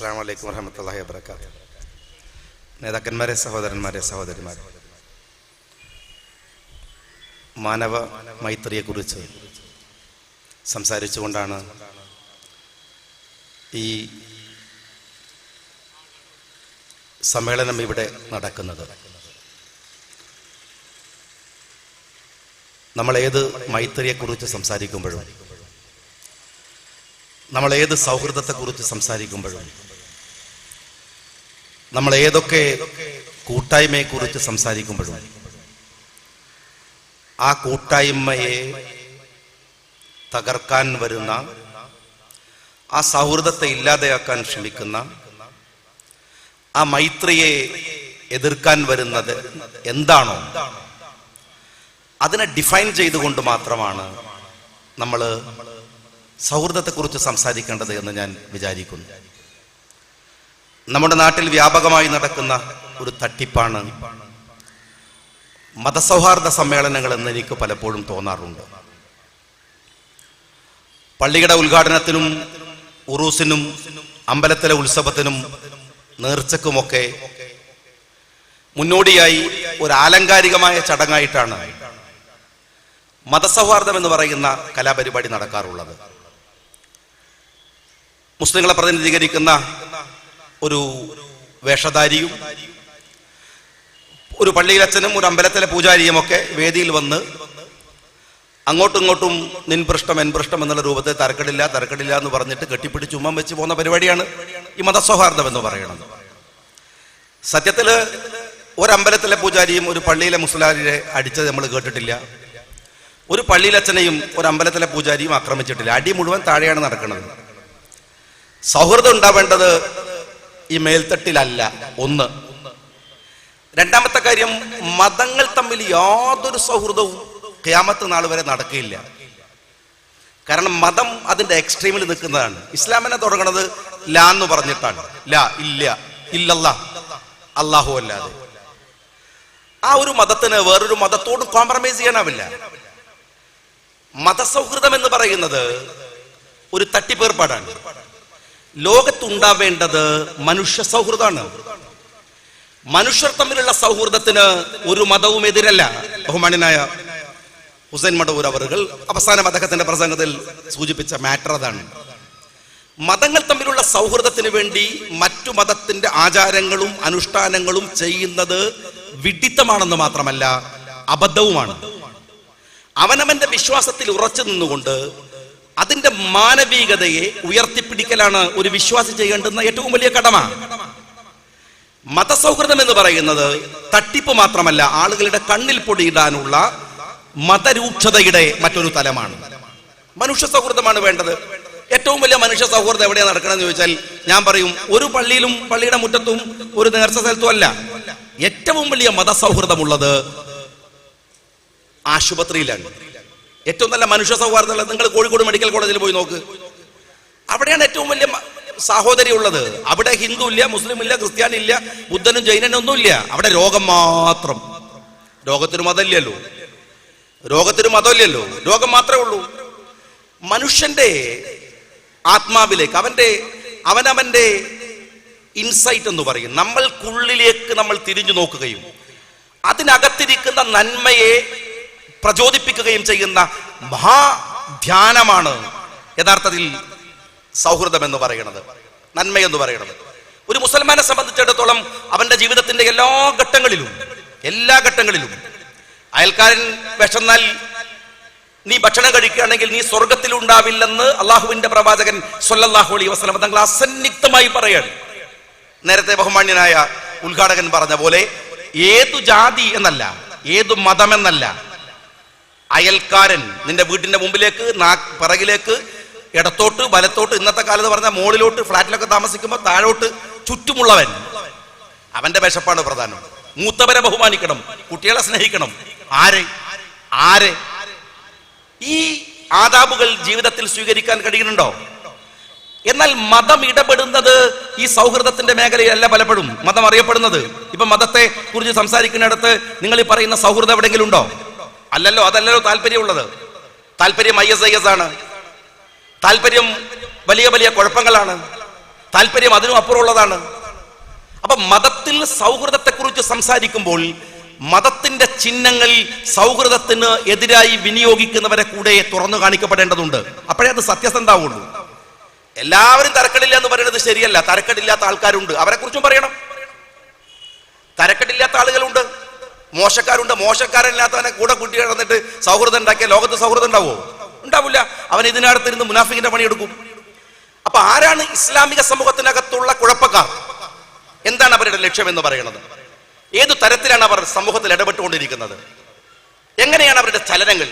അസ്സാം വലൈക്കും വർഹമത്തല്ലാഹി വാബർക്കാത്ത് നേതാക്കന്മാരെ സഹോദരന്മാരെ സഹോദരിമാരെ മാനവ മൈത്രിയെക്കുറിച്ച് സംസാരിച്ചുകൊണ്ടാണ് ഈ സമ്മേളനം ഇവിടെ നടക്കുന്നത്. നമ്മൾ മൈത്രിയെക്കുറിച്ച് സംസാരിക്കുമ്പോഴും നമ്മൾ സൗഹൃദത്തെക്കുറിച്ച് സംസാരിക്കുമ്പോഴും നമ്മൾ ഏതൊക്കെ കൂട്ടായ്മയെ കുറിച്ച് സംസാരിക്കുമ്പോഴും ആ കൂട്ടായ്മയെ തകർക്കാൻ വരുന്ന ആ സൗഹൃദത്തെ ഇല്ലാതെയാക്കാൻ ശ്രമിക്കുന്ന ആ മൈത്രിയെ എതിർക്കാൻ വരുന്നത് എന്താണോ അതിനെ ഡിഫൈൻ ചെയ്തുകൊണ്ട് മാത്രമാണ് നമ്മൾ സൗഹൃദത്തെക്കുറിച്ച് സംസാരിക്കേണ്ടത് എന്ന് ഞാൻ വിചാരിക്കുന്നു. നമ്മുടെ നാട്ടിൽ വ്യാപകമായി നടക്കുന്ന ഒരു തട്ടിപ്പാണ് മതസൗഹാർദ്ദ സമ്മേളനങ്ങൾ എന്ന് എനിക്ക് പലപ്പോഴും തോന്നാറുണ്ട്. പള്ളിയുടെ ഉദ്ഘാടനത്തിനും ഉറൂസിനും അമ്പലത്തിലെ ഉത്സവത്തിനും നേർച്ചക്കുമൊക്കെ മുന്നോടിയായി ഒരു ആലങ്കാരികമായ ചടങ്ങായിട്ടാണ് മതസൗഹാർദ്ദം എന്ന് പറയുന്ന കലാപരിപാടി നടക്കാറുള്ളത്. മുസ്ലിങ്ങളെ പ്രതിനിധീകരിക്കുന്ന ഒരു വേഷധാരിയും ഒരു പള്ളിയിലച്ഛനും ഒരു അമ്പലത്തിലെ പൂജാരിയും ഒക്കെ വേദിയിൽ വന്ന് അങ്ങോട്ടും ഇങ്ങോട്ടും നിൻപൃഷ്ടം എൻപൃഷ്ടം എന്നുള്ള രൂപത്തിൽ തരക്കടില്ല തരക്കടില്ല എന്ന് പറഞ്ഞിട്ട് കെട്ടിപ്പിടിച്ച് ഉമ്മം വെച്ച് പോകുന്ന പരിപാടിയാണ് ഈ മതസൗഹാർദ്ദം എന്ന് പറയുന്നത്. സത്യത്തിൽ ഒരമ്പലത്തിലെ പൂജാരിയും ഒരു പള്ളിയിലെ മുസ്ലാരിയെ അടിച്ചത് നമ്മൾ കേട്ടിട്ടില്ല. ഒരു പള്ളിയിലച്ഛനെയും ഒരു അമ്പലത്തിലെ പൂജാരിയും ആക്രമിച്ചിട്ടില്ല. അടി മുഴുവൻ താഴെയാണ് നടക്കുന്നത്. സൗഹൃദം ഉണ്ടാവേണ്ടത് ഈ മേൽത്തട്ടിലല്ല ഒന്ന്. രണ്ടാമത്തെ കാര്യം മതങ്ങൾ തമ്മിൽ യാതൊരു സൗഹൃദവും ക്യാമത്ത് നാൾ വരെ നടക്കില്ല. കാരണം മതം അതിന്റെ എക്സ്ട്രീമിൽ നിൽക്കുന്നതാണ്. ഇസ്ലാമിനെ തുടങ്ങുന്നത് ലാ എന്ന് പറഞ്ഞിട്ടാണ്. ലാ ഇല്ല ഇല്ലല്ല അള്ളാഹു അല്ലാതെ. ആ ഒരു മതത്തിന് വേറൊരു മതത്തോട് കോംപ്രമൈസ് ചെയ്യാനാവില്ല. മതസൗഹൃദം എന്ന് പറയുന്നത് ഒരു തട്ടിപ്പേർപ്പാടാണ്. ലോകത്തുണ്ടാവേണ്ടത് മനുഷ്യ സൗഹൃദമാണ്. മനുഷ്യർ തമ്മിലുള്ള സൗഹൃദത്തിന് ഒരു മതവും എതിരല്ല. ബഹുമാനായ ഹുസൈൻ മടവൂർ അവറുകൾ അവസാന അദ്ദേഹത്തിന്റെ പ്രസംഗത്തിൽ സൂചിപ്പിച്ച മാറ്റർ അതാണ്. മതങ്ങൾ തമ്മിലുള്ള സൗഹൃദത്തിന് വേണ്ടി മറ്റു മതത്തിന്റെ ആചാരങ്ങളും അനുഷ്ഠാനങ്ങളും ചെയ്യുന്നത് വിഡിത്തമാണെന്ന് മാത്രമല്ല അബദ്ധവുമാണ്. അവനവന്റെ വിശ്വാസത്തിൽ ഉറച്ചു നിന്നുകൊണ്ട് അതിന്റെ മാനവികതയെ ഉയർത്തിപ്പിടിക്കലാണ് ഒരു വിശ്വാസി ചെയ്യേണ്ടുന്ന ഏറ്റവും വലിയ കടമ. മതസൗഹൃദം എന്ന് പറയുന്നത് തട്ടിപ്പ് മാത്രമല്ല ആളുകളുടെ കണ്ണിൽ പൊടിയിടാനുള്ള മതരൂക്ഷതയുടെ മറ്റൊരു തലമാണ്. മനുഷ്യ സൗഹൃദമാണ് വേണ്ടത്. ഏറ്റവും വലിയ മനുഷ്യ സൗഹൃദം എവിടെയാണ് നടക്കണമെന്ന് ചോദിച്ചാൽ ഞാൻ പറയും ഒരു പള്ളിയിലും പള്ളിയുടെ മുറ്റത്തും ഒരു നേർച്ച സ്ഥലത്തും അല്ല. ഏറ്റവും വലിയ മതസൗഹൃദമുള്ളത് ആശുപത്രിയിലാണ്. ഏറ്റവും നല്ല മനുഷ്യ സൗഹാർദ്ദമുള്ളത് നിങ്ങൾ കോഴിക്കോട് മെഡിക്കൽ കോളേജിൽ പോയി നോക്ക്. അവിടെയാണ് ഏറ്റവും വലിയ സഹോദരി ഉള്ളത്. അവിടെ ഹിന്ദു ഇല്ല മുസ്ലിം ഇല്ല ക്രിസ്ത്യാനി ഇല്ല ബുദ്ധനും ജൈനനും ഒന്നും ഇല്ല. അവിടെ രോഗം മാത്രം. രോഗത്തിന് മതമില്ലല്ലോ. രോഗത്തിന് മതമില്ലല്ലോ. രോഗം മാത്രമേ ഉള്ളൂ. മനുഷ്യന്റെ ആത്മാവിലേക്ക് അവന്റെ അവനവന്റെ ഇൻസൈറ്റ് എന്ന് പറയും. നമ്മൾക്കുള്ളിലേക്ക് നമ്മൾ തിരിഞ്ഞു നോക്കുകയും അതിനകത്തിരിക്കുന്ന നന്മയെ പ്രചോദിപ്പിക്കുകയും ചെയ്യുന്ന മഹാധ്യാനമാണ് യഥാർത്ഥത്തിൽ സൗഹൃദം എന്ന് പറയുന്നത് നന്മയെന്ന് പറയുന്നത്. ഒരു മുസൽമാനെ സംബന്ധിച്ചിടത്തോളം അവന്റെ ജീവിതത്തിന്റെ എല്ലാ ഘട്ടങ്ങളിലും എല്ലാ ഘട്ടങ്ങളിലും അയൽക്കാരൻ വിഷന്നാൽ നീ ഭക്ഷണം കഴിക്കുകയാണെങ്കിൽ നീ സ്വർഗത്തിൽ ഉണ്ടാവില്ലെന്ന് അള്ളാഹുവിന്റെ പ്രവാചകൻ സൊല്ലാഹു അലൈ വസ്ലം തങ്ങൾ അസന്നിഗ്ധമായി പറയാണ്. നേരത്തെ ബഹുമാന്യനായ ഉദ്ഘാടകൻ പറഞ്ഞ പോലെ ഏതു ജാതി എന്നല്ല ഏതു മതമെന്നല്ല അയൽക്കാരൻ നിന്റെ വീട്ടിന്റെ മുമ്പിലേക്ക് പിറകിലേക്ക് ഇടത്തോട്ട് വലത്തോട്ട് ഇന്നത്തെ കാലത്ത് പറഞ്ഞ മുകളിലോട്ട് ഫ്ലാറ്റിലൊക്കെ താമസിക്കുമ്പോൾ താഴോട്ട് ചുറ്റുമുള്ളവൻ. അവന്റെ വിശപ്പാണ് പ്രധാനം. മൂത്തവരെ ബഹുമാനിക്കണം കുട്ടികളെ സ്നേഹിക്കണം. ആരെ? ആരെ? ഈ ആദാബുകൾ ജീവിതത്തിൽ സ്വീകരിക്കാൻ കഴിയുന്നുണ്ടോ? എന്നാൽ മതം ഇടപെടുന്നത് ഈ സൗഹൃദത്തിന്റെ മേഖലയിലല്ല പലപ്പോഴും മതം അറിയപ്പെടുന്നത്. ഇപ്പൊ മതത്തെ കുറിച്ച് സംസാരിക്കുന്നിടത്ത് നിങ്ങൾ ഈ പറയുന്ന സൗഹൃദം എവിടെയെങ്കിലും ഉണ്ടോ? അല്ലല്ലോ അതല്ലല്ലോ താല്പര്യമുള്ളത്. താല്പര്യം ഐ എസ് ഐ എസ് ആണ്. താല്പര്യം വലിയ വലിയ കുഴപ്പങ്ങളാണ്. താല്പര്യം അതിനും അപ്പുറമുള്ളതാണ്. അപ്പൊ മതത്തിൽ സൗഹൃദത്തെക്കുറിച്ച് സംസാരിക്കുമ്പോൾ മതത്തിന്റെ ചിഹ്നങ്ങൾ സൗഹൃദത്തിന് എതിരായി വിനിയോഗിക്കുന്നവരെ കൂടെ തുറന്നു കാണിക്കപ്പെടേണ്ടതുണ്ട്. അപ്പോഴേ അത് സത്യസന്ധാവുള്ളൂ എല്ലാവരും തരക്കടില്ല എന്ന് പറയുന്നത് ശരിയല്ല. തരക്കടില്ലാത്ത ആൾക്കാരുണ്ട്. അവരെ കുറിച്ചും പറയണം. തരക്കടില്ലാത്ത ആളുകളുണ്ട്. മോശക്കാരുണ്ട് മോശക്കാരല്ലാത്തവനെ കൂടെ കുട്ടി കിടന്നിട്ട് സൗഹൃദം ഉണ്ടാക്കിയ ലോകത്ത് സൗഹൃദം ഉണ്ടാവോ ഉണ്ടാവില്ല. അവൻ ഇതിനകത്തിരുന്ന് മുനാഫിക്കിന്റെ പണിയെടുക്കും. അപ്പൊ ആരാണ് ഇസ്ലാമിക സമൂഹത്തിനകത്തുള്ള കുഴപ്പക്കാർ? എന്താണ് അവരുടെ ലക്ഷ്യം എന്ന് പറയുന്നത്? ഏതു തരത്തിലാണ് അവർ സമൂഹത്തിൽ ഇടപെട്ടുകൊണ്ടിരിക്കുന്നത്? എങ്ങനെയാണ് അവരുടെ ചലനങ്ങൾ?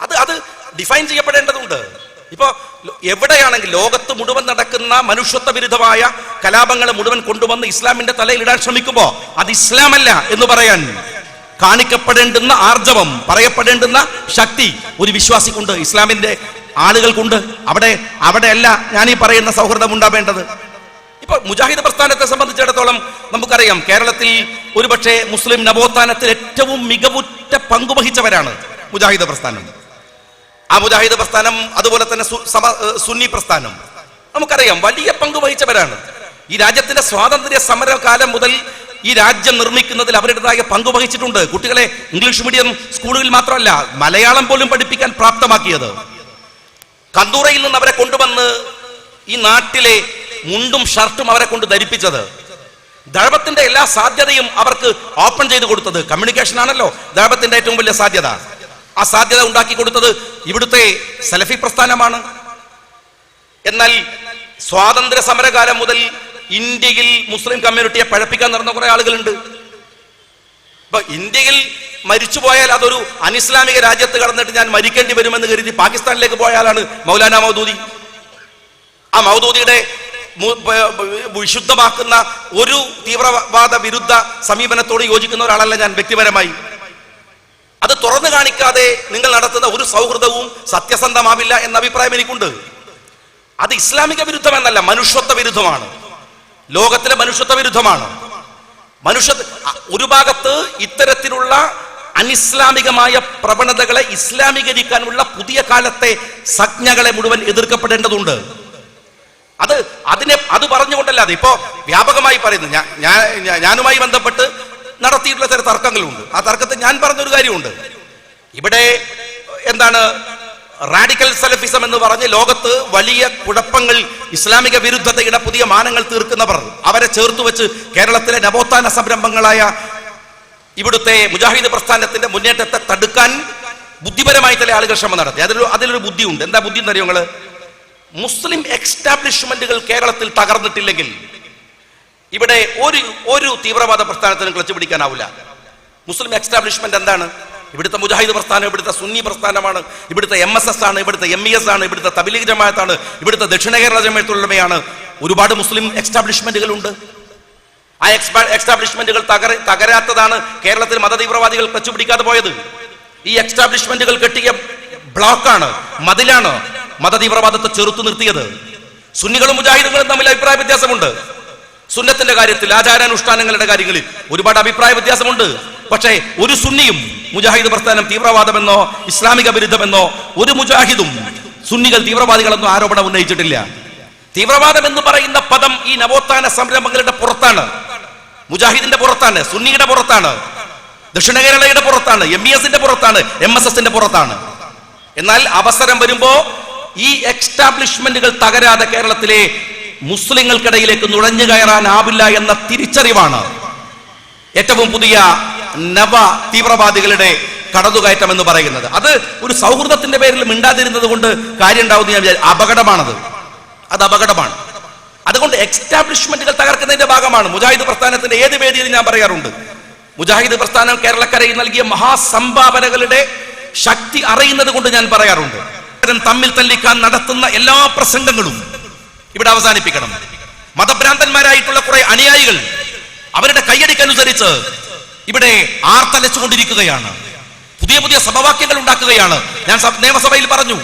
അത് അത് ഡിഫൈൻ ചെയ്യപ്പെടേണ്ടതുണ്ട്. ഇപ്പോ എവിടെയാണെങ്കിൽ ലോകത്ത് മുഴുവൻ നടക്കുന്ന മനുഷ്യത്വ വിരുദ്ധമായ കലാപങ്ങളെ മുഴുവൻ കൊണ്ടുവന്ന് ഇസ്ലാമിന്റെ തലയിൽ ഇടാൻ ശ്രമിക്കുമ്പോ അത് ഇസ്ലാമല്ല എന്ന് പറയാൻ കാണിക്കപ്പെടേണ്ടുന്ന ആർജവം പറയപ്പെടേണ്ടുന്ന ശക്തി ഒരു വിശ്വാസിക്കുണ്ട് ഇസ്ലാമിന്റെ ആളുകൾക്കുണ്ട്. അവിടെ അവിടെയല്ല ഞാൻ ഈ പറയുന്ന സൗഹൃദം ഉണ്ടാവേണ്ടത്. ഇപ്പൊ മുജാഹിദ് പ്രസ്ഥാനത്തെ സംബന്ധിച്ചിടത്തോളം നമുക്കറിയാം കേരളത്തിൽ ഒരുപക്ഷെ മുസ്ലിം നവോത്ഥാനത്തിൽ ഏറ്റവും മികവുറ്റ പങ്കുവഹിച്ചവരാണ് മുജാഹിദ് പ്രസ്ഥാനം. ആ പ്രസ്ഥാനം അതുപോലെ തന്നെ സുന്നി പ്രസ്ഥാനം. നമുക്കറിയാം വലിയ പങ്ക് വഹിച്ചവരാണ്. ഈ രാജ്യത്തിന്റെ സ്വാതന്ത്ര്യ സമരകാലം മുതൽ ഈ രാജ്യം നിർമ്മിക്കുന്നതിൽ അവരുടേതായ പങ്ക് വഹിച്ചിട്ടുണ്ട്. കുട്ടികളെ ഇംഗ്ലീഷ് മീഡിയം സ്കൂളുകളിൽ മാത്രമല്ല മലയാളം പോലും പഠിപ്പിക്കാൻ പ്രാപ്തമാക്കിയത്. കന്തൂറയിൽ നിന്ന് അവരെ കൊണ്ടുവന്ന് ഈ നാട്ടിലെ മുണ്ടും ഷർട്ടും അവരെ കൊണ്ട് ധരിപ്പിച്ചത്. ദഴവത്തിന്റെ എല്ലാ സാധ്യതയും അവർക്ക് ഓപ്പൺ ചെയ്ത് കൊടുത്തത്. കമ്മ്യൂണിക്കേഷൻ ആണല്ലോ. ദഴവത്തിന്റെ ഏറ്റവും വലിയ സാധ്യത. ആ സാധ്യത ഉണ്ടാക്കി കൊടുത്തത് ഇവിടുത്തെ സലഫി പ്രസ്ഥാനമാണ്. എന്നാൽ സ്വാതന്ത്ര്യ സമരകാലം മുതൽ ഇന്ത്യയിൽ മുസ്ലിം കമ്മ്യൂണിറ്റിയെ പഴപ്പിക്കാൻ നടന്ന കുറെ ആളുകളുണ്ട്. ഇപ്പൊ ഇന്ത്യയിൽ മരിച്ചുപോയാൽ അതൊരു അനിസ്ലാമിക രാജ്യത്ത് കടന്നിട്ട് ഞാൻ മരിക്കേണ്ടി വരുമെന്ന് കരുതി പാകിസ്ഥാനിലേക്ക് പോയാലാണ് മൗലാന മൗദൂദി. ആ മൗദൂദിയുടെ വിശുദ്ധമാക്കുന്ന ഒരു തീവ്രവാദ വിരുദ്ധ സമീപനത്തോട് യോജിക്കുന്ന ഒരാളല്ല ഞാൻ വ്യക്തിപരമായി. അത് തുറന്നു കാണിക്കാതെ നിങ്ങൾ നടത്തുന്ന ഒരു സൗഹൃദവും സത്യസന്ധമാവില്ല എന്ന അഭിപ്രായം എനിക്കുണ്ട്. അത് ഇസ്ലാമിക വിരുദ്ധമെന്നല്ല മനുഷ്യത്വ വിരുദ്ധമാണ്. ലോകത്തിലെ മനുഷ്യത്വ വിരുദ്ധമാണ്. മനുഷ്യ ഒരു ഭാഗത്ത് ഇത്തരത്തിലുള്ള അനിസ്ലാമികമായ പ്രവണതകളെ ഇസ്ലാമീകരിക്കാനുള്ള പുതിയ കാലത്തെ സജ്ഞകളെ മുഴുവൻ എതിർക്കപ്പെടേണ്ടതുണ്ട്. അത് അതിനെ അത് പറഞ്ഞുകൊണ്ടല്ലാതെ ഇപ്പോ വ്യാപകമായി പറയുന്നു ഞാൻ- ഞാനുമായി ബന്ധപ്പെട്ട് നടത്തിയിട്ടുള്ള ചില തർക്കങ്ങളുണ്ട്. ആ തർക്കത്തിൽ ഞാൻ പറഞ്ഞൊരു കാര്യമുണ്ട്. ഇവിടെ എന്താണ് റാഡിക്കൽ സലഫിസം എന്ന് പറഞ്ഞ് ലോകത്ത് വലിയ കുഴപ്പങ്ങൾ ഇസ്ലാമിക വിരുദ്ധതയുടെ പുതിയ മാനങ്ങൾ തീർക്കുന്നവർ അവരെ ചേർത്ത് വെച്ച് കേരളത്തിലെ നവോത്ഥാന സംരംഭങ്ങളായ ഇവിടുത്തെ മുജാഹിദ് പ്രസ്ഥാനത്തിന്റെ മുന്നേറ്റത്തെ തടുക്കാൻ ബുദ്ധിപരമായി ചില ആളുകൾ ശ്രമം നടത്തി. അതിലൊരു അതിലൊരു ബുദ്ധിയുണ്ട്. എന്താ ബുദ്ധി എന്നറിയോ മുസ്ലിം എക്സ്റ്റാബ്ലിഷ്മെന്റുകൾ കേരളത്തിൽ തകർന്നിട്ടില്ലെങ്കിൽ ഇവിടെ ഒരു ഒരു തീവ്രവാദ പ്രസ്ഥാനത്തിനും ക്ലച്ച് പിടിക്കാനാവില്ല മുസ്ലിം എക്സ്റ്റാബ്ലിഷ്മെന്റ് എന്താണ്? ഇവിടുത്തെ മുജാഹിദ് പ്രസ്ഥാനം ഇവിടുത്തെ സുന്നി പ്രസ്ഥാനമാണ് ഇവിടുത്തെ എം എസ് എസ് ആണ് ഇവിടുത്തെ എം ഇ എസ് ആണ് ഇവിടുത്തെ തബിലീഗ് ജമാഅത്താണ് ഇവിടുത്തെ ദക്ഷിണ കേരള ജമാഅത്തുള്ളവയാണ് ഒരുപാട് മുസ്ലിം എക്സ്റ്റാബ്ലിഷ്മെന്റുകൾ ഉണ്ട് ആ എക്സ്പാ എക്സ്റ്റാബ്ലിഷ്മെന്റുകൾ തകര തകരാത്തതാണ് കേരളത്തിൽ മതതീവ്രവാദികൾ ക്ലച്ച് പിടിക്കാതെ പോയത്. ഈ എക്സ്റ്റാബ്ലിഷ്മെന്റുകൾ കെട്ടിയ ബ്ലോക്കാണ് മതിലാണ് മതതീവ്രവാദത്തെ ചെറുത്തു നിർത്തിയത്. സുന്നികളും മുജാഹിദുകളും തമ്മിൽ അഭിപ്രായ വ്യത്യാസമുണ്ട്. സുന്നത്തിന്റെ കാര്യത്തിൽ ആചാരാനുഷ്ഠാനങ്ങളുടെ കാര്യങ്ങളിൽ ഒരുപാട് അഭിപ്രായ വ്യത്യാസമുണ്ട്. പക്ഷേ ഒരു സുന്നിയും മുജാഹിദ് പ്രസ്ഥാനം തീവ്രവാദമെന്നോ ഇസ്ലാമിക വിരുദ്ധമെന്നോ ഒരു മുജാഹിദും സുന്നികൾ തീവ്രവാദികളെന്നോ ആരോപണം ഉന്നയിച്ചിട്ടില്ല. തീവ്രവാദം എന്ന് പറയുന്ന പദം ഈ നവോത്ഥാന സംരംഭങ്ങളുടെ പുറത്താണ്. മുജാഹിദിന്റെ പുറത്താണ് സുന്നിയുടെ പുറത്താണ്. ദക്ഷിണ കേരളയുടെ പുറത്താണ് എം ഇ എസിന്റെ പുറത്താണ് എം എസ് എസിന്റെ പുറത്താണ്. എന്നാൽ അവസരം വരുമ്പോ ഈ എക്സ്റ്റാബ്ലിഷ്മെന്റുകൾ തകരാതെ കേരളത്തിലെ മുസ്ലിങ്ങൾക്കിടയിലേക്ക് നുഴഞ്ഞു കയറാനാവില്ല എന്ന തിരിച്ചറിവാണ് ഏറ്റവും പുതിയ നവ തീവ്രവാദികളുടെ കടന്നുകയറ്റം എന്ന് പറയുന്നത്. അത് ഒരു സൗഹൃദത്തിന്റെ പേരിൽ മിണ്ടാതിരുന്നത് കൊണ്ട് കാര്യം ഉണ്ടാവുന്ന ഞാൻ അപകടമാണത്. അത് അപകടമാണ്. അതുകൊണ്ട് എക്സ്റ്റാബ്ലിഷ്മെന്റുകൾ തകർക്കുന്നതിന്റെ ഭാഗമാണ് മുജാഹിദ് പ്രസ്ഥാനത്തിന്റെ ഏത് വേദിയിൽ ഞാൻ പറയാറുണ്ട്. മുജാഹിദ് പ്രസ്ഥാനം കേരളക്കരയിൽ നൽകിയ മഹാസംഭാവനകളുടെ ശക്തി അറിയുന്നത് കൊണ്ട് ഞാൻ പറയാറുണ്ട്. തമ്മിൽ തല്ലിക്കാൻ നടത്തുന്ന എല്ലാ പ്രസംഗങ്ങളും ഇവിടെ അവസാനിപ്പിക്കണം. മതഭ്രാന്തന്മാരായിട്ടുള്ള കുറെ അനുയായികൾ അവരുടെ കൈയടിക്കനുസരിച്ച് ഇവിടെ ആർത്തലച്ചുകൊണ്ടിരിക്കുകയാണ്. പുതിയ പുതിയ സമവാക്യങ്ങൾ ഉണ്ടാക്കുകയാണ്. ഞാൻ സഭ- നിയമസഭയിൽ പറഞ്ഞു.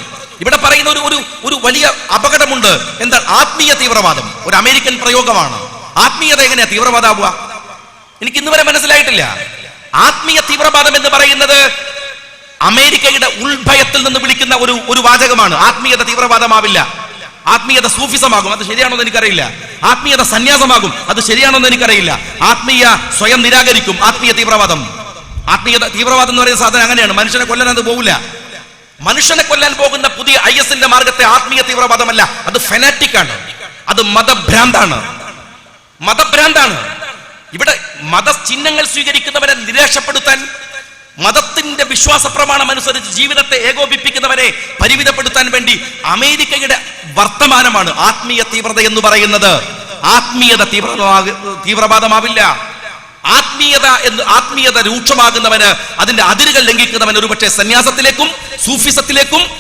ഇവിടെ പറയുന്ന ഒരു ഒരു ഒരു വലിയ അപകടമുണ്ട്. എന്താ ആത്മീയ തീവ്രവാദം. ഒരു അമേരിക്കൻ പ്രയോഗമാണ്. ആത്മീയത എങ്ങനെയാ? തീവ്രവാദമാവുക എനിക്ക് ഇന്നുവരെ മനസ്സിലായിട്ടില്ല. ആത്മീയ തീവ്രവാദം എന്ന് പറയുന്നത് അമേരിക്കയുടെ ഉൾഭയത്തിൽ നിന്ന് വിളിക്കുന്ന ഒരു ഒരു വാചകമാണ്. ആത്മീയത തീവ്രവാദമാവില്ല. ആത്മീയത സൂഫിസമാകും. അത് ശരിയാണോ എന്ന് എനിക്കറിയില്ല. ആത്മീയത സന്യാസമാകും. അത് ശരിയാണോ എന്ന് എനിക്കറിയില്ല. ആത്മീയ സ്വയം നിരാകരിക്കും. ആത്മീയ തീവ്രവാദം. ആത്മീയത തീവ്രവാദം എന്ന് പറയുന്ന സാധനം അങ്ങനെയാണ്. മനുഷ്യനെ കൊല്ലാൻ അത് പോകില്ല മനുഷ്യനെ കൊല്ലാൻ പോകുന്ന പുതിയ ഐ എസിന്റെ മാർഗത്തെ ആത്മീയ തീവ്രവാദമല്ല. അത് ഫെനാറ്റിക് ആണ്. അത് മതഭ്രാന്താണ്. മതഭ്രാന്താണ്. ഇവിടെ മതചിഹ്നങ്ങൾ സ്വീകരിക്കുന്നവരെ നിരാശപ്പെടുത്താൻ മതത്തിന്റെ വിശ്വാസ പ്രമാണം അനുസരിച്ച് ജീവിതത്തെ ഏകോപിപ്പിക്കുന്നവരെ പരിമിതപ്പെടുത്താൻ വേണ്ടി അമേരിക്കയുടെ വർത്തമാനമാണ് ആത്മീയ തീവ്രത എന്ന് പറയുന്നത്. ആത്മീയത തീവ്ര തീവ്രവാദമാവില്ല. ആത്മീയത എന്ന് ആത്മീയത രൂക്ഷമാകുന്നവന് അതിന്റെ അതിരുകൾ ലംഘിക്കുന്നവൻ ഒരുപക്ഷെ സന്യാസത്തിലേക്കും സൂഫിസത്തിലേക്കും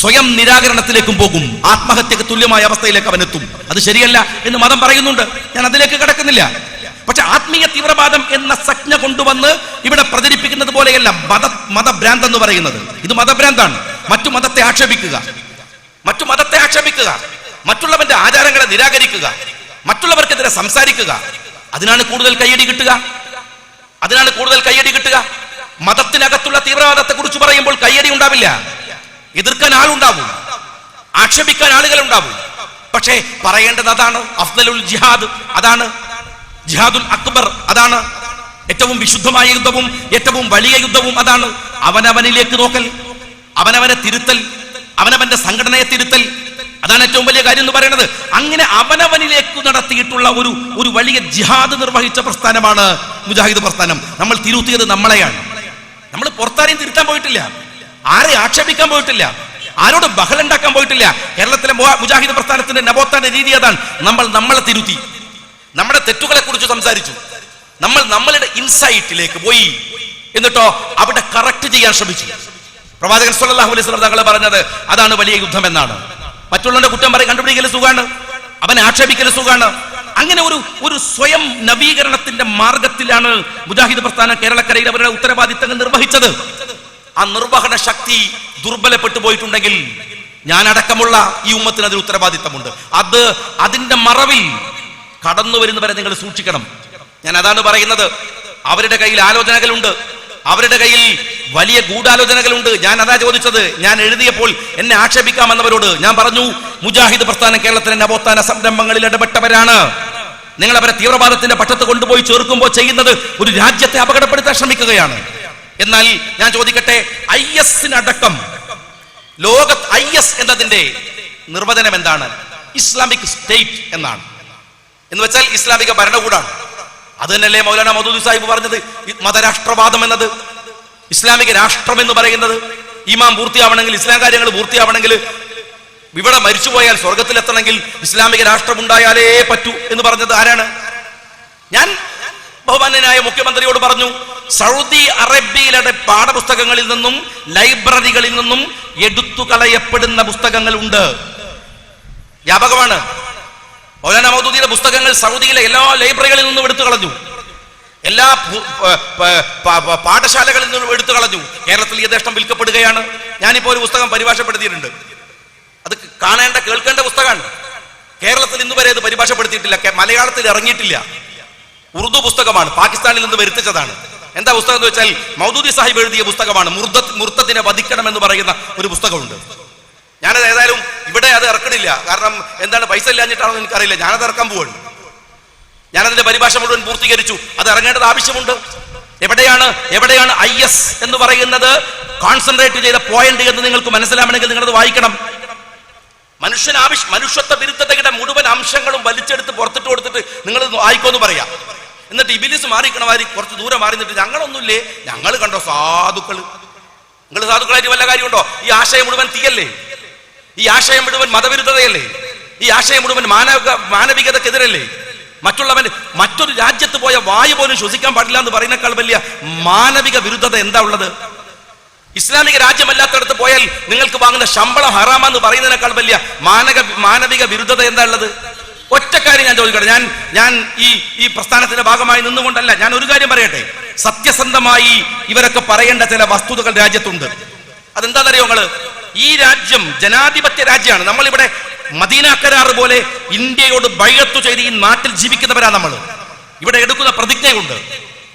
സ്വയം നിരാകരണത്തിലേക്കും പോകും. ആത്മഹത്യക്ക് തുല്യമായ അവസ്ഥയിലേക്ക് അവൻ എത്തും അത് ശരിയല്ല എന്ന് മതം പറയുന്നുണ്ട്. ഞാൻ അതിലേക്ക് കിടക്കുന്നില്ല. ആത്മീയ തീവ്രവാദം എന്ന സജ്ഞ കൊണ്ടുവന്ന് ഇവിടെ പ്രചരിപ്പിക്കുന്നത് പോലെയല്ല മത മതഭ്രാന്ത് എന്ന് പറയുന്നത്. ഇത് മതഭ്രാന്താണ്. മറ്റു മതത്തെ ആക്ഷേപിക്കുക. മറ്റു മതത്തെ ആക്ഷേപിക്കുക. മറ്റുള്ളവന്റെ ആചാരങ്ങളെ നിരാകരിക്കുക. മറ്റുള്ളവർക്കെതിരെ സംസാരിക്കുക. അതിനാണ് കൂടുതൽ കയ്യടി കിട്ടുക. അതിനാണ് കൂടുതൽ കയ്യടി കിട്ടുക. മതത്തിനകത്തുള്ള തീവ്രവാദത്തെ കുറിച്ച് പറയുമ്പോൾ കയ്യടി ഉണ്ടാവില്ല. എതിർക്കാൻ ആളുണ്ടാവും. ആക്ഷേപിക്കാൻ ആളുകൾ ഉണ്ടാവും പക്ഷേ പറയേണ്ടത് അതാണ്. അഫ്ദലുൽ ജിഹാദ്. അതാണ്. ജിഹാദുൽ അക്ബർ അതാണ് ഏറ്റവും വിശുദ്ധമായ യുദ്ധവും ഏറ്റവും വലിയ യുദ്ധവും അതാണ് അവനവനിലേക്ക് നോക്കൽ അവനവനെ തിരുത്തൽ അവനവന്റെ സംഘടനയെ തിരുത്തൽ. അതാണ് ഏറ്റവും വലിയ കാര്യം എന്ന് പറയുന്നത്. അങ്ങനെ അവനവനിലേക്ക് നടത്തിയിട്ടുള്ള ഒരു ഒരു വലിയ ജിഹാദ് നിർവഹിച്ച പ്രസ്ഥാനമാണ് മുജാഹിദ് പ്രസ്ഥാനം. നമ്മൾ തിരുത്തിയത് നമ്മളെയാണ്. നമ്മൾ പുറത്താരെയും തിരുത്താൻ പോയിട്ടില്ല. ആരെ ആക്ഷേപിക്കാൻ പോയിട്ടില്ല. ആരോട് ബഹളുണ്ടാക്കാൻ പോയിട്ടില്ല. കേരളത്തിലെ മുജാഹിദ് പ്രസ്ഥാനത്തിന്റെ നവോത്ഥാന രീതി അതാണ്. നമ്മൾ നമ്മളെ തിരുത്തി. നമ്മുടെ തെറ്റുകളെ കുറിച്ച് സംസാരിച്ചു. നമ്മൾ നമ്മളുടെ ഇൻസൈറ്റിലേക്ക് പോയി. എന്നിട്ടോ അവിടെ കറക്റ്റ് ചെയ്യാൻ ശ്രമിച്ചു. പ്രവാചകൻ സല്ലല്ലാഹു അലൈഹി വസല്ലം തങ്ങൾ പറഞ്ഞത് അതാണ് വലിയ യുദ്ധം എന്നാണ്. മറ്റുള്ളവന്റെ കുറ്റം പറയും കണ്ടുപിടിക്കൽ സുഖാണ്. അവനെ ആക്ഷേപിക്കൽ സുഖാണ്. അങ്ങനെ ഒരു ഒരു സ്വയം നവീകരണത്തിന്റെ മാർഗത്തിലാണ് മുജാഹിദ് പ്രസ്ഥാനം കേരളക്കരയിൽ അവരുടെ ഉത്തരവാദിത്തങ്ങൾ നിർവഹിച്ചത്. ആ നിർവഹണ ശക്തി ദുർബലപ്പെട്ടു പോയിട്ടുണ്ടെങ്കിൽ ഞാനടക്കമുള്ള ഈ ഉമ്മത്തിന് അതിൽ ഉത്തരവാദിത്തമുണ്ട്. അത് അതിന്റെ മറവിൽ കടന്നു വരുന്നവരെ നിങ്ങൾ സൂക്ഷിക്കണം. ഞാൻ അതാണ് പറയുന്നത്. അവരുടെ കയ്യിൽ ആലോചനകളുണ്ട്. അവരുടെ കയ്യിൽ വലിയ ഗൂഢാലോചനകളുണ്ട്. ഞാൻ അതാ ചോദിച്ചത്. ഞാൻ എഴുതിയപ്പോൾ എന്നെ ആക്ഷേപിക്കാമെന്നവരോട് ഞാൻ പറഞ്ഞു മുജാഹിദ് പ്രസ്ഥാനം കേരളത്തിലെ നവോത്ഥാന സംരംഭങ്ങളിൽ ഇടപെട്ടവരാണ്. നിങ്ങൾ അവരെ തീവ്രവാദത്തിന്റെ പക്ഷത്ത് കൊണ്ടുപോയി ചേർക്കുമ്പോൾ ചെയ്യുന്നത് ഒരു രാജ്യത്തെ അപകടപ്പെടുത്താൻ ശ്രമിക്കുകയാണ്. എന്നാൽ ഞാൻ ചോദിക്കട്ടെ ഐ എസിനടക്കം ലോകത്ത് ഐ എസ് എന്നതിന്റെ നിർവചനം എന്താണ്? ഇസ്ലാമിക് സ്റ്റേറ്റ് എന്നാണ്. എന്ന് വെച്ചാൽ ഇസ്ലാമിക ഭരണകൂടമാണ് അത് തന്നെയല്ലേ മൗലാന മധുദ് സാഹിബ് പറഞ്ഞത്? മതരാഷ്ട്രവാദം എന്നത്. ഇസ്ലാമിക രാഷ്ട്രം എന്ന് പറയുന്നത്. ഇമാം പൂർത്തിയാവണമെങ്കിൽ ഇസ്ലാം കാര്യങ്ങൾ പൂർത്തിയാവണമെങ്കിൽ ഇവിടെ മരിച്ചുപോയാൽ സ്വർഗത്തിലെത്തണമെങ്കിൽ ഇസ്ലാമിക രാഷ്ട്രം ഉണ്ടായാലേ പറ്റൂ എന്ന് പറഞ്ഞത് ആരാണ്? ഞാൻ ബഹുമാന്യനായ മുഖ്യമന്ത്രിയോട് പറഞ്ഞു സൗദി അറേബ്യയിലെ പാഠപുസ്തകങ്ങളിൽ നിന്നും ലൈബ്രറികളിൽ നിന്നും എടുത്തു കളയപ്പെടുന്ന പുസ്തകങ്ങൾ ഉണ്ട്. വ്യാപകമാണ്. മൗലാന മൗദൂദിയുടെ പുസ്തകങ്ങൾ സൗദിയിലെ എല്ലാ ലൈബ്രറികളിൽ നിന്നും എടുത്തു കളഞ്ഞു. എല്ലാ പാഠശാലകളിൽ നിന്നും എടുത്തു കളഞ്ഞു. കേരളത്തിൽ യഥേഷ്ടം വിൽക്കപ്പെടുകയാണ്. ഞാനിപ്പോൾ ഒരു പുസ്തകം പരിഭാഷപ്പെടുത്തിയിട്ടുണ്ട്. അത് കാണേണ്ട കേൾക്കേണ്ട പുസ്തകമാണ്. കേരളത്തിൽ ഇന്ന് വരെ അത് പരിഭാഷപ്പെടുത്തിയിട്ടില്ല. മലയാളത്തിൽ ഇറങ്ങിയിട്ടില്ല. ഉറുദു പുസ്തകമാണ്. പാകിസ്ഥാനിൽ നിന്ന് വരുത്തിച്ചതാണ്. എന്താ പുസ്തകം എന്ന് വെച്ചാൽ മൗദൂദി സാഹിബ് എഴുതിയ പുസ്തകമാണ്. മുർദ മുർത്തത്തിനെ വധിക്കണം എന്ന് പറയുന്ന ഒരു പുസ്തകമുണ്ട്. ഞാനത് ഏതായാലും ഇവിടെ അത് ഇറക്കണില്ല. കാരണം എന്താണ് പൈസ ഇല്ലാഞ്ഞിട്ടാണോ എന്ന് എനിക്കറിയില്ല. ഞാനത് ഇറക്കാൻ പോകുന്നു ഞാനതിന്റെ പരിഭാഷ മുഴുവൻ പൂർത്തീകരിച്ചു. അത് ഇറങ്ങേണ്ടത് ആവശ്യമുണ്ട്. എവിടെയാണ്? എവിടെയാണ് ഐ എസ് എന്ന് പറയുന്നത്? കോൺസെൻട്രേറ്റ് ചെയ്ത പോയിന്റ് എന്ന് നിങ്ങൾക്ക് മനസ്സിലാവണമെങ്കിൽ നിങ്ങളത് വായിക്കണം. മനുഷ്യൻ ആവശ്യം മനുഷ്യത്വ വിരുദ്ധതയുടെ മുഴുവൻ അംശങ്ങളും വലിച്ചെടുത്ത് പുറത്തിട്ട് കൊടുത്തിട്ട് നിങ്ങൾ വായിക്കോന്ന് പറയാം. എന്നിട്ട് ഇബിലിസ് മാറിക്കണമാതിരി കുറച്ച് ദൂരം മാറി നിന്നിട്ട് ഞങ്ങളൊന്നുമില്ലേ? ഞങ്ങൾ കണ്ടോ സാധുക്കൾ നിങ്ങൾ സാധുക്കളായിട്ട് വല്ല കാര്യമുണ്ടോ? ഈ ആശയം മുഴുവൻ തീയല്ലേ? ഈ ആശയം മുഴുവൻ മതവിരുദ്ധതയല്ലേ? ഈ ആശയം മുഴുവൻ മാനവിക മാനവികതക്കെതിരല്ലേ? മറ്റുള്ളവൻ മറ്റൊരു രാജ്യത്ത് പോയ വായു പോലും ശ്വസിക്കാൻ പാടില്ല എന്ന് പറയുന്നേക്കാൾ വലിയ മാനവിക വിരുദ്ധത എന്താ ഉള്ളത്? ഇസ്ലാമിക രാജ്യമല്ലാത്തടത്ത് പോയാൽ നിങ്ങൾക്ക് വാങ്ങുന്ന ശമ്പളം ഹറാമെന്ന് പറയുന്നതിനേക്കാൾ വലിയ മാനക മാനവിക വിരുദ്ധത എന്താ ഉള്ളത്? ഒറ്റ കാര്യം ഞാൻ ചോദിക്കട്ടെ. ഞാൻ ഞാൻ ഈ ഈ പ്രസ്ഥാനത്തിന്റെ ഭാഗമായി നിന്നുകൊണ്ടല്ല. ഞാൻ ഒരു കാര്യം പറയട്ടെ. സത്യസന്ധമായി ഇവരൊക്കെ പറയേണ്ട ചില വസ്തുതകൾ രാജ്യത്തുണ്ട്. അതെന്താണെന്നറിയോ നിങ്ങൾ? ഈ രാജ്യം ജനാധിപത്യ രാജ്യമാണ്. നമ്മളിവിടെ മദീന കരാറ് പോലെ ഇന്ത്യയോട് ബൈഴത്തു ചെയ്ത് ഈ നാട്ടിൽ ജീവിക്കുന്നവരാ നമ്മൾ ഇവിടെ എടുക്കുന്ന പ്രതിജ്ഞയുണ്ട്.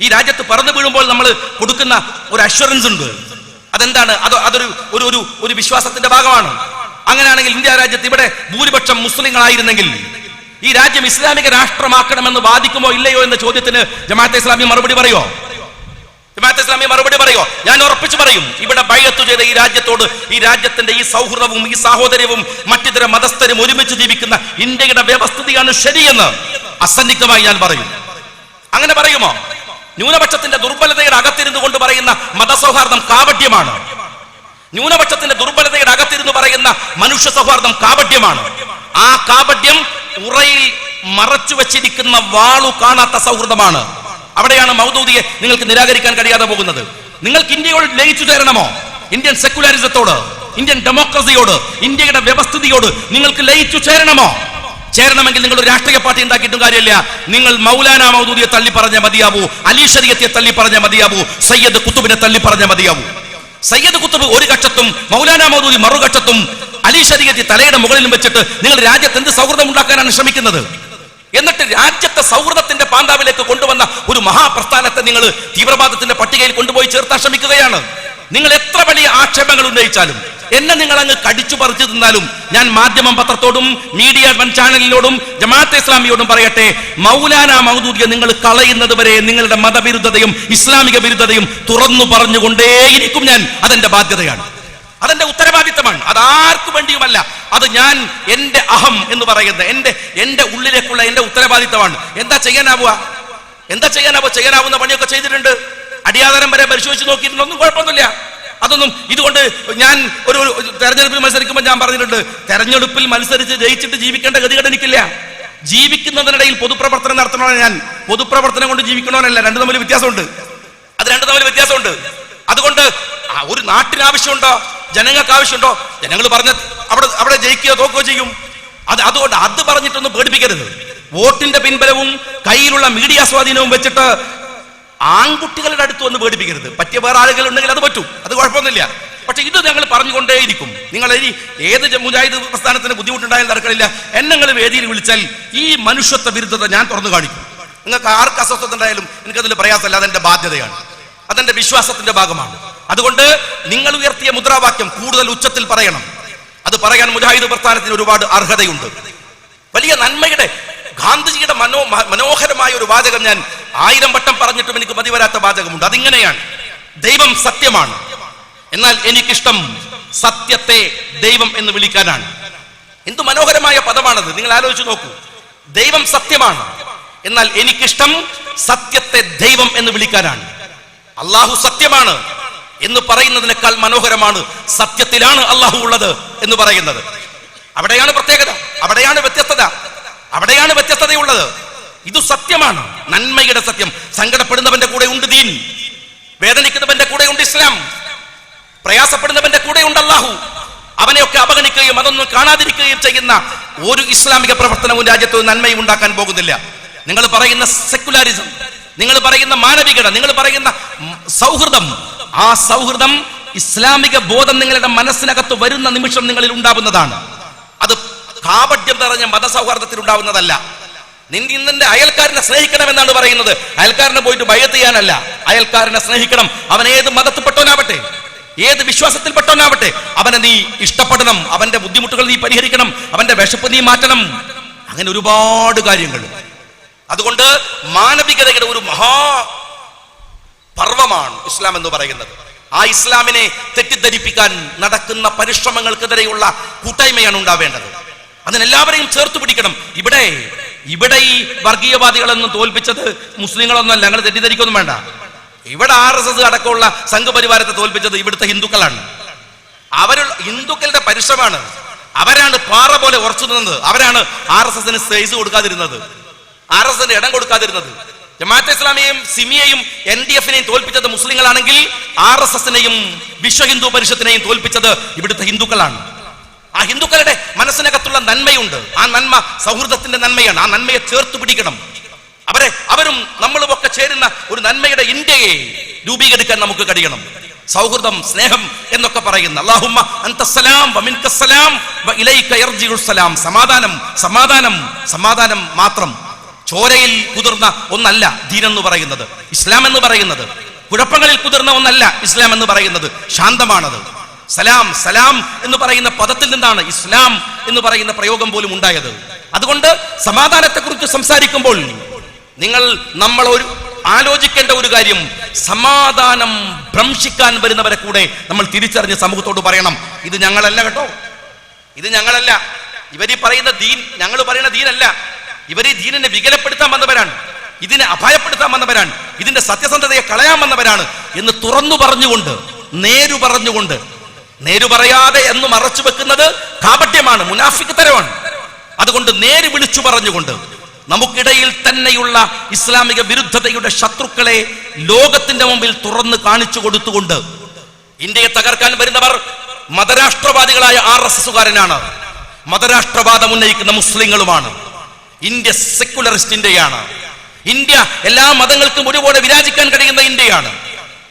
ഈ രാജ്യത്ത് പറന്നു വീഴുമ്പോൾ നമ്മൾ കൊടുക്കുന്ന ഒരു അഷ്വറൻസ് ഉണ്ട്. അതെന്താണ്? അത് അതൊരു ഒരു ഒരു ഒരു വിശ്വാസത്തിന്റെ ഭാഗമാണ്. അങ്ങനെയാണെങ്കിൽ ഇന്ത്യ രാജ്യത്ത് ഇവിടെ ഭൂരിപക്ഷം മുസ്ലിങ്ങളായിരുന്നെങ്കിൽ ഈ രാജ്യം ഇസ്ലാമിക രാഷ്ട്രമാക്കണമെന്ന് വാദിക്കുമോ ഇല്ലയോ എന്ന ചോദ്യത്തിന് ജമാഅത്തെ ഇസ്ലാമി മറുപടി പറയോ? ജമാഅത്തെ ഇസ്ലാമി മറുപടി പറയോ ഞാൻ ഉറപ്പിച്ചു പറയും ഇവിടെ ബൈഅത്ത് ചെയ്ത ഈ രാജ്യത്തോട് ഈ രാജ്യത്തിന്റെ ഈ സൗഹൃദവും ഈ സാഹോദര്യവും മറ്റിതര മതസ്ഥരും ഒരുമിച്ച് ജീവിക്കുന്ന ഇന്ത്യയുടെ വ്യവസ്ഥിതിയാണ് ശരിയെന്ന് അസന്നിഗ്ധമായി ഞാൻ പറയും. അങ്ങനെ പറയുമോ? ന്യൂനപക്ഷത്തിന്റെ ദുർബലതയുടെ അകത്തിരുന്നു കൊണ്ട് പറയുന്ന മതസൗഹാർദ്ദം കാപട്യമാണ്. ന്യൂനപക്ഷത്തിന്റെ ദുർബലതയുടെ അകത്തിരുന്ന് പറയുന്ന മനുഷ്യ സൗഹാർദ്ദം കാപട്യമാണ്. ആ കാപട്യം ഉറയിൽ മറച്ചു വച്ചിരിക്കുന്ന വാളു കാണാത്ത സൗഹൃദമാണ്. അവിടെയാണ് മൗദൂദിയെ നിങ്ങൾക്ക് നിരാകരിക്കാൻ കഴിയാതെ പോകുന്നത്. നിങ്ങൾക്ക് ഇന്ത്യയോട് ലയിച്ചു ചേരണമോ? ഇന്ത്യൻ സെക്കുലറിസത്തോട് ഇന്ത്യൻ ഡെമോക്രസിയോട് ഇന്ത്യയുടെ വ്യവസ്ഥിതിയോട് നിങ്ങൾക്ക് ലയിച്ചു ചേരണമോ? ചേരണമെങ്കിൽ നിങ്ങൾ ഒരു രാഷ്ട്രീയ പാർട്ടി ഉണ്ടാക്കിയിട്ടും കാര്യമില്ല. നിങ്ങൾ മൗലാന മൗദൂദിയെ തള്ളി പറഞ്ഞ മതിയാവൂ. അലി ഷരിയത്തെ തള്ളി പറഞ്ഞ മതിയാവൂ. സയ്യദ് കുത്തുബിനെ തള്ളി പറഞ്ഞ മതിയാവൂ. സയ്യദ് കുത്തുബ് ഒരു കക്ഷത്തും മൗലാന മൗദൂദി മറുകക്ഷത്തും അലി ഷരിയത്തെ തലയുടെ മുകളിലും വെച്ചിട്ട് നിങ്ങൾ രാജ്യത്ത് എന്ത് സൗഹൃദം ഉണ്ടാക്കാനാണ് ശ്രമിക്കുന്നത്? എന്നിട്ട് രാജ്യത്തെ സൗഹൃദത്തിന്റെ പാന്താവിലേക്ക് കൊണ്ടുവന്ന ഒരു മഹാപ്രസ്ഥാനത്തെ നിങ്ങൾ തീവ്രവാദത്തിന്റെ പട്ടികയിൽ കൊണ്ടുപോയി ചേർത്താൻ ശ്രമിക്കുകയാണ്. നിങ്ങൾ എത്ര വലിയ ആക്ഷേപങ്ങൾ ഉന്നയിച്ചാലും എന്നെ നിങ്ങൾ അങ്ങ് കടിച്ചു പറിച്ചു തിന്നാലും ഞാൻ മാധ്യമം പത്രത്തോടും മീഡിയ വൺ ചാനലിനോടും ജമാഅത്തെ ഇസ്ലാമിയോടും പറയട്ടെ മൗലാന മൗദൂദിയെ നിങ്ങൾ കളയുന്നത് വരെ നിങ്ങളുടെ മതവിരുദ്ധതയും ഇസ്ലാമിക വിരുദ്ധതയും തുറന്നു പറഞ്ഞുകൊണ്ടേയിരിക്കും ഞാൻ. അതെന്റെ ബാധ്യതയാണ്. അതെന്റെ ഉത്തരവാദിത്തമാണ്. അത് ആർക്കു വേണ്ടിയുമല്ല. അത് ഞാൻ എന്റെ അഹം എന്ന് പറയുന്നത്. എന്റെ എന്റെ ഉള്ളിലേക്കുള്ള എന്റെ ഉത്തരവാദിത്തമാണ്. എന്താ ചെയ്യാനാവുക? എന്താ ചെയ്യാനാവുക? ചെയ്യാനാവുന്ന പണിയൊക്കെ ചെയ്തിട്ടുണ്ട്. അടിയാധാരം വരെ പരിശോധിച്ച് നോക്കിയിട്ടുണ്ട്. ഒന്നും കുഴപ്പമൊന്നുമില്ല. അതൊന്നും ഇതുകൊണ്ട് ഞാൻ ഒരു തെരഞ്ഞെടുപ്പിൽ മത്സരിക്കുമ്പോൾ ഞാൻ പറഞ്ഞിട്ടുണ്ട്. തെരഞ്ഞെടുപ്പിൽ മത്സരിച്ച് ജയിച്ചിട്ട് ജീവിക്കേണ്ട ഗതികേട് എനിക്കില്ല. ജീവിക്കുന്നതിനിടയിൽ പൊതുപ്രവർത്തനം നടത്തണോ ഞാൻ. പൊതുപ്രവർത്തനം കൊണ്ട് ജീവിക്കണോനല്ല രണ്ടു തമ്മിൽ വ്യത്യാസമുണ്ട്. അത് രണ്ടു തമ്മിൽ വ്യത്യാസമുണ്ട്. അതുകൊണ്ട് ഒരു നാട്ടിന് ആവശ്യമുണ്ടോ? ജനങ്ങൾക്ക് ആവശ്യമുണ്ടോ ജനങ്ങൾ പറഞ്ഞ അവിടെ അവിടെ ജയിക്കുകയോ തോക്കുകയോ ചെയ്യും. അത് അതുകൊണ്ട് അത് പറഞ്ഞിട്ടൊന്നും പേടിപ്പിക്കരുത്. വോട്ടിന്റെ പിൻബലവും കയ്യിലുള്ള മീഡിയ സ്വാധീനവും വെച്ചിട്ട് ആൺകുട്ടികളുടെ അടുത്ത് ഒന്ന് പേടിപ്പിക്കരുത്. പറ്റിയ വേറെ ആളുകൾ ഉണ്ടെങ്കിൽ അത് പറ്റും. അത് കുഴപ്പമൊന്നുമില്ല. പക്ഷെ ഇത് ഞങ്ങൾ പറഞ്ഞുകൊണ്ടേയിരിക്കും. നിങ്ങൾ ഇനി ഏത് മുജാഹിദ് പ്രസ്ഥാനത്തിന് ബുദ്ധിമുട്ടുണ്ടായാലും നടക്കണില്ല എന്നെ നിങ്ങൾ വേദിയിൽ വിളിച്ചാൽ ഈ മനുഷ്യത്വ വിരുദ്ധത ഞാൻ തുറന്നു കാണിക്കും. നിങ്ങൾക്ക് ആർക്ക് അസ്വസ്ഥത ഉണ്ടായാലും എനിക്കതിൽ പ്രയാസമല്ല. അതെന്റെ ബാധ്യതയാണ്. അതെന്റെ വിശ്വാസത്തിന്റെ ഭാഗമാണ്. അതുകൊണ്ട് നിങ്ങൾ ഉയർത്തിയ മുദ്രാവാക്യം കൂടുതൽ ഉച്ചത്തിൽ പറയണം. അത് പറയാൻ മുജാഹിദ് പ്രസ്ഥാനത്തിന് ഒരുപാട് അർഹതയുണ്ട്. വലിയ നന്മയുടെ ഗാന്ധിജിയുടെ മനോ മനോഹരമായ ഒരു വാചകം ഞാൻ ആയിരം വട്ടം പറഞ്ഞിട്ടും എനിക്ക് മതിവരാത്ത വാചകമുണ്ട്. അതിങ്ങനെയാണ്. ദൈവം സത്യമാണ്. എന്നാൽ എനിക്കിഷ്ടം സത്യത്തെ ദൈവം എന്ന് വിളിക്കാനാണ്. എന്ത് മനോഹരമായ പദമാണത്? നിങ്ങൾ ആലോചിച്ച് നോക്കൂ. ദൈവം സത്യമാണ്. എന്നാൽ എനിക്കിഷ്ടം സത്യത്തെ ദൈവം എന്ന് വിളിക്കാനാണ്. അള്ളാഹു സത്യമാണ്. എന്ന് പറയുന്നതിനേക്കാൾ മനോഹരമാണ് സത്യത്തിലാണ് അള്ളാഹു ഉള്ളത് എന്ന് പറയുന്നത്. അവിടെയാണ് പ്രത്യേകത അവിടെയാണ് വ്യത്യസ്തത അവിടെയാണ് വ്യത്യസ്തതയുള്ളത്. ഇത് സത്യമാണ് നന്മയുടെ സത്യം. സങ്കടപ്പെടുന്നവന്റെ കൂടെ ഉണ്ട് ദീൻ വേദനിക്കുന്നവന്റെ കൂടെ ഉണ്ട് ഇസ്ലാം പ്രയാസപ്പെടുന്നവന്റെ കൂടെ ഉണ്ട് അള്ളാഹു അവനെയൊക്കെ അവഗണിക്കുകയും അതൊന്നും കാണാതിരിക്കുകയും ചെയ്യുന്ന ഒരു ഇസ്ലാമിക പ്രവർത്തനവും രാജ്യത്ത് നന്മയും ഉണ്ടാക്കാൻ പോകുന്നില്ല. നിങ്ങൾ പറയുന്ന സെക്കുലാരിസം നിങ്ങൾ പറയുന്ന മാനവികത നിങ്ങൾ പറയുന്ന സൗഹൃദം ആ സൗഹൃദം ഇസ്ലാമിക ബോധം നിങ്ങളുടെ മനസ്സിനകത്ത് വരുന്ന നിമിഷം നിങ്ങളിൽ ഉണ്ടാവുന്നതാണ്. അത് കാപട്യം നിറഞ്ഞ മതസൗഹാർദ്ദത്തിൽ ഉണ്ടാവുന്നതല്ല. നിന്റെ ഇന്നെ അയൽക്കാരനെ സ്നേഹിക്കണമെന്നാണ് പറയുന്നത്. അയൽക്കാരനെ പോയിട്ട് ഭയത്ത് ചെയ്യാനല്ല. അയൽക്കാരനെ സ്നേഹിക്കണം. അവൻ ഏത് മതത്തിൽപ്പെട്ടവനാവട്ടെ? ഏത് വിശ്വാസത്തിൽപ്പെട്ടവനാവട്ടെ? അവനെ നീ ഇഷ്ടപ്പെടണം. അവന്റെ ബുദ്ധിമുട്ടുകൾ നീ പരിഹരിക്കണം. അവന്റെ വിശപ്പ് നീ മാറ്റണം. അങ്ങനെ ഒരുപാട് കാര്യങ്ങൾ. അതുകൊണ്ട് മാനവികതയുടെ ഒരു മഹാ പർവമാണ് ഇസ്ലാം എന്ന് പറയുന്നത്. ആ ഇസ്ലാമിനെ തെറ്റിദ്ധരിപ്പിക്കാൻ നടക്കുന്ന പരിശ്രമങ്ങൾക്കെതിരെയുള്ള കൂട്ടായ്മയാണ് ഉണ്ടാവേണ്ടത്. അതിനെല്ലാവരെയും ചേർത്ത് പിടിക്കണം. ഇവിടെ ഇവിടെ ഈ വർഗീയവാദികളൊന്നും തോൽപ്പിച്ചത് മുസ്ലിങ്ങളൊന്നുമല്ല അങ്ങനെ തെറ്റിദ്ധരിക്കൊന്നും വേണ്ട. ഇവിടെ ആർ എസ് എസ് അടക്കമുള്ള സംഘപരിവാരത്തെ തോൽപ്പിച്ചത് ഇവിടുത്തെ ഹിന്ദുക്കളാണ്. അവരുള്ള ഹിന്ദുക്കളുടെ പരിശ്രമമാണ്. അവരാണ് പാറ പോലെ ഉറച്ചു നിന്നത്. അവരാണ് ആർ എസ് എസിന് സൈസ് കൊടുക്കാതിരുന്നത്. ആർ എസ് എസിന് ഇടം കൊടുക്കാതിരുന്നത്. ജമാഅത്തെ ഇസ്ലാമിയെയും സിമിയെയും എൻ ഡി എഫിനെയും തോൽപ്പിച്ചത് മുസ്ലിങ്ങളാണെങ്കിൽ ആർ എസ് എസിനെയും വിശ്വ ഹിന്ദു പരിഷത്തിനെയും തോൽപ്പിച്ചത് ഇവിടുത്തെ ഹിന്ദുക്കളാണ്. ആ ഹിന്ദുക്കളുടെ മനസ്സിനകത്തുള്ള നന്മയുണ്ട്. ആ നന്മ സൗഹൃദത്തിന്റെ നന്മയാണ്. ആ നന്മയെ ചേർത്ത് പിടിക്കണം. അവരെ അവരും നമ്മളും ഒക്കെ ചേരുന്ന ഒരു നന്മയുടെ ഇന്ത്യയെ രൂപീകരിക്കാൻ നമുക്ക് കഴിയണം. സൗഹൃദം സ്നേഹം എന്നൊക്കെ പറയുന്ന ഇലൈക സമാധാനം സമാധാനം സമാധാനം മാത്രം. ചോരയിൽ കുതിർന്ന ഒന്നല്ല ദീൻ എന്ന് പറയുന്നത്. ഇസ്ലാം എന്ന് പറയുന്നത്. കുഴപ്പങ്ങളിൽ കുതിർന്ന ഒന്നല്ല ഇസ്ലാം എന്ന് പറയുന്നത്. ശാന്തമാണത്. സലാം സലാം എന്ന് പറയുന്ന പദത്തിൽ നിന്നാണ് ഇസ്ലാം എന്ന് പറയുന്ന പ്രയോഗം പോലും ഉണ്ടായത്. അതുകൊണ്ട് സമാധാനത്തെക്കുറിച്ച് സംസാരിക്കുമ്പോൾ നിങ്ങൾ നമ്മൾ ഒരു ആലോചിക്കേണ്ട ഒരു കാര്യം സമാധാനം ഭ്രംശിക്കാൻ വരുന്നവരെ കൂടെ നമ്മൾ തിരിച്ചറിഞ്ഞ് സമൂഹത്തോട് പറയണം. ഇത് ഞങ്ങളല്ല കേട്ടോ. ഇത് ഞങ്ങളല്ല. ഇവരീ പറയുന്ന ദീൻ ഞങ്ങൾ പറയുന്ന ദീനല്ല. ഇവരീ ദീനിനെ വികലപ്പെടുത്താൻ വന്നവരാണ്. ഇതിനെ അഭയപ്പെടുത്താൻ വന്നവരാണ്. ഇതിന്റെ സത്യസന്ധതയെ കളയാൻ വന്നവരാണ് എന്ന് തുറന്നു പറഞ്ഞുകൊണ്ട് നേരു പറഞ്ഞുകൊണ്ട് നേരു പറയാതെ എന്ന് മറച്ചു വെക്കുന്നത് കാപട്യമാണ് മുനാഫിക് തരമാണ്. അതുകൊണ്ട് നേര് വിളിച്ചു പറഞ്ഞുകൊണ്ട് നമുക്കിടയിൽ തന്നെയുള്ള ഇസ്ലാമിക വിരുദ്ധതയുടെ ശത്രുക്കളെ ലോകത്തിന്റെ മുമ്പിൽ തുറന്ന് കാണിച്ചു കൊടുത്തുകൊണ്ട് ഇന്ത്യയെ തകർക്കാൻ വരുന്നവർ മതരാഷ്ട്രവാദികളായ ആർ എസ് എസുകാരനാണ്. മതരാഷ്ട്രവാദം ഉന്നയിക്കുന്ന മുസ്ലിങ്ങളുമാണ്. ഇന്ത്യ സെക്കുലറിസ്റ്റ് ഇന്ത്യയാണ് ഇന്ത്യ എല്ലാ മതങ്ങൾക്കും ഒരുപോലെ വിരാജിക്കാൻ കഴിയുന്ന ഇന്ത്യയാണ്.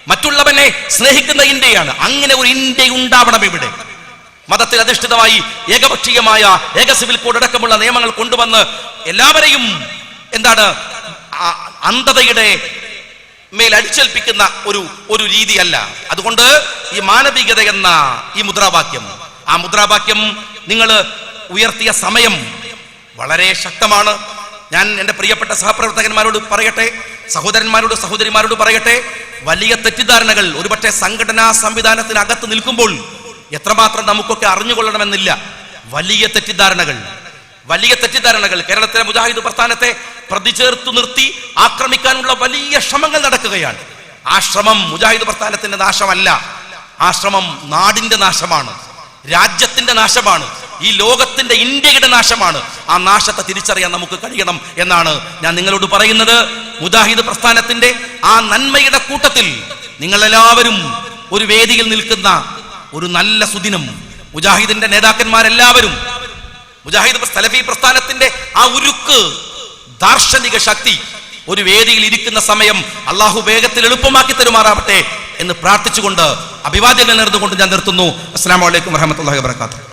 മറ്റുള്ളവനെ സ്നേഹിക്കുന്ന ഇന്ത്യയാണ്. അങ്ങനെ ഒരു ഇന്ത്യ ഉണ്ടാവണം ഇവിടെ. മതത്തിൽ അധിഷ്ഠിതമായി ഏകപക്ഷീയമായ ഏക സിവിൽ കോഡ് അടക്കമുള്ള നിയമങ്ങൾ കൊണ്ടുവന്ന് എല്ലാവരെയും എന്താണ് അന്ധതയുടെ മേൽ അടിച്ചേൽപ്പിക്കുന്ന ഒരു ഒരു രീതിയല്ല. അതുകൊണ്ട് ഈ മാനവികത എന്ന ഈ മുദ്രാവാക്യം ആ മുദ്രാവാക്യം നിങ്ങൾ ഉയർത്തിയ സമയം വളരെ ശക്തമാണ്. ഞാൻ എന്റെ പ്രിയപ്പെട്ട സഹപ്രവർത്തകന്മാരോട് പറയട്ടെ സഹോദരന്മാരോട് സഹോദരിമാരോട് പറയട്ടെ വലിയ തെറ്റിദ്ധാരണകൾ ഒരുപക്ഷെ സംഘടനാ സംവിധാനത്തിനകത്ത് നിൽക്കുമ്പോൾ എത്രമാത്രം നമുക്കൊക്കെ അറിഞ്ഞുകൊള്ളണമെന്നില്ല. വലിയ തെറ്റിദ്ധാരണകൾ. വലിയ തെറ്റിദ്ധാരണകൾ. കേരളത്തിലെ മുജാഹിദ് പ്രസ്ഥാനത്തെ പ്രതിചേർത്തു നിർത്തി ആക്രമിക്കാനുള്ള വലിയ ശ്രമങ്ങൾ നടക്കുകയാണ്. ആ ശ്രമം മുജാഹിദ് പ്രസ്ഥാനത്തിന്റെ നാശമല്ല. ആ ശ്രമം നാടിന്റെ നാശമാണ്. രാജ്യത്തിന്റെ നാശമാണ്. ഈ ലോകത്തിന്റെ ഇന്ത്യയുടെ നാശമാണ് ആ നാശത്തെ തിരിച്ചറിയാൻ നമുക്ക് കഴിയണം എന്നാണ് ഞാൻ നിങ്ങളോട് പറയുന്നത്. മുജാഹിദ് പ്രസ്ഥാനത്തിന്റെ ആ നന്മയുടെ കൂട്ടത്തിൽ നിങ്ങളെല്ലാവരും ഒരു വേദിയിൽ നിൽക്കുന്ന ഒരു നല്ല സുദിനം മുജാഹിദിന്റെ നേതാക്കന്മാരെല്ലാവരും മുജാഹിദ് സലഫി പ്രസ്ഥാനത്തിന്റെ ആ ഉരുക്ക് ദാർശനിക ശക്തി ഒരു വേദിയിൽ ഇരിക്കുന്ന സമയം അള്ളാഹു വേഗത്തിൽ എളുപ്പമാക്കി തരുമാറാവട്ടെ എന്ന് പ്രാർത്ഥിച്ചുകൊണ്ട് അഭിവാദ്യങ്ങൾ നേർന്നുകൊണ്ട് ഞാൻ നിർത്തുന്നു. അസ്സാം വലൈക്കും വരഹമത്തല്ലാഹി വാത്തു